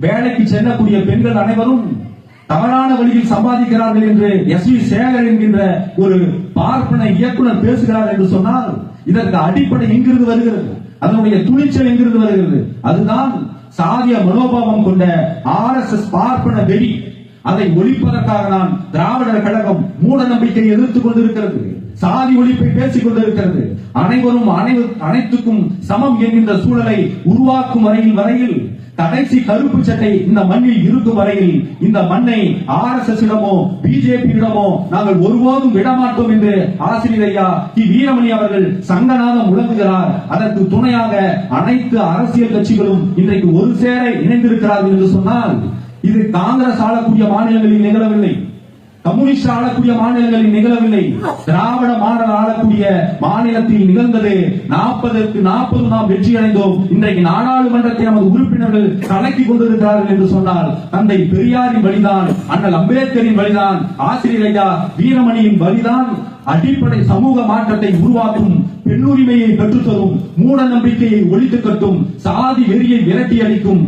வேலைக்கு செல்லக்கூடிய பெண்கள் அனைவரும் தவறான வழியில் சம்பாதிக்கிறார்கள் என்று எஸ் வி சேகர் என்கின்ற ஒரு பார்ப்பன இயக்குனர் பேசுகிறார் என்று சொன்னால் இதற்கு அடிப்படை எங்கிருந்து வருகிறது? அதனுடைய துணிச்சல் எங்கிருந்து வருகிறது? அதுதான் சாதிய மனோபாவம் கொண்ட ஆர் எஸ் எஸ் பார்ப்பன வெறி. அதை ஒழிப்பதற்காக நான் திராவிடர் கழகம் மூட நம்பிக்கையை எதிர்த்துக் கொண்டிருக்கிறது. சாதி ஒழிப்பை பேசிக் கொண்டிருக்கிறது. அனைவரும் அனைத்துக்கும் சமம் என்கின்ற சூழலை உருவாக்கும் வரையில் வரையில் கடைசி கருப்பு சட்டை இந்த மண்ணில் இருக்கும் வரையில் இந்த மண்ணை ஆர் எஸ் எஸ் இடமோ பிஜேபி இடமோ நாங்கள் ஒருபோதும் விடமாட்டோம் என்று ஆசிரியர் ஐயா தி வீரமணி அவர்கள் சங்கநாதம் முழங்குகிறார். அதற்கு துணையாக அனைத்து அரசியல் கட்சிகளும் இன்றைக்கு ஒரு சேர இணைந்திருக்கிறார்கள் என்று சொன்னால் இது காங்கிரஸ் ஆளக்கூடிய மாநிலங்களில் நிகழவில்லை. கம்யூனிஸ்ட் ஆளக்கூடிய மாநிலங்களில் நிகழவில்லை. திராவிட மாடல் ஆளக்கூடிய மாநிலத்தில் நிகழ்ந்தது நாற்பதற்கு நாற்பது நாம் வெற்றி அடைந்தோம் இன்றைக்கு நாடாளுமன்றத்தை நமது உறுப்பினர்கள் கலக்கி கொண்டிருக்கிறார்கள் என்று சொன்னால் தந்தை பெரியாரின் வழிதான் அண்ணல் அம்பேத்கரின் வழிதான் ஆசிரியர் ஐயா வீரமணியின் வழிதான் அடிப்படை சமூக மாற்றத்தை உருவாக்கும் பெண்ணுரிமையை பெற்றுத்தரும் மூட நம்பிக்கையை ஒழித்து கட்டும் சாதி வெறியை விரட்டி அளிக்கும்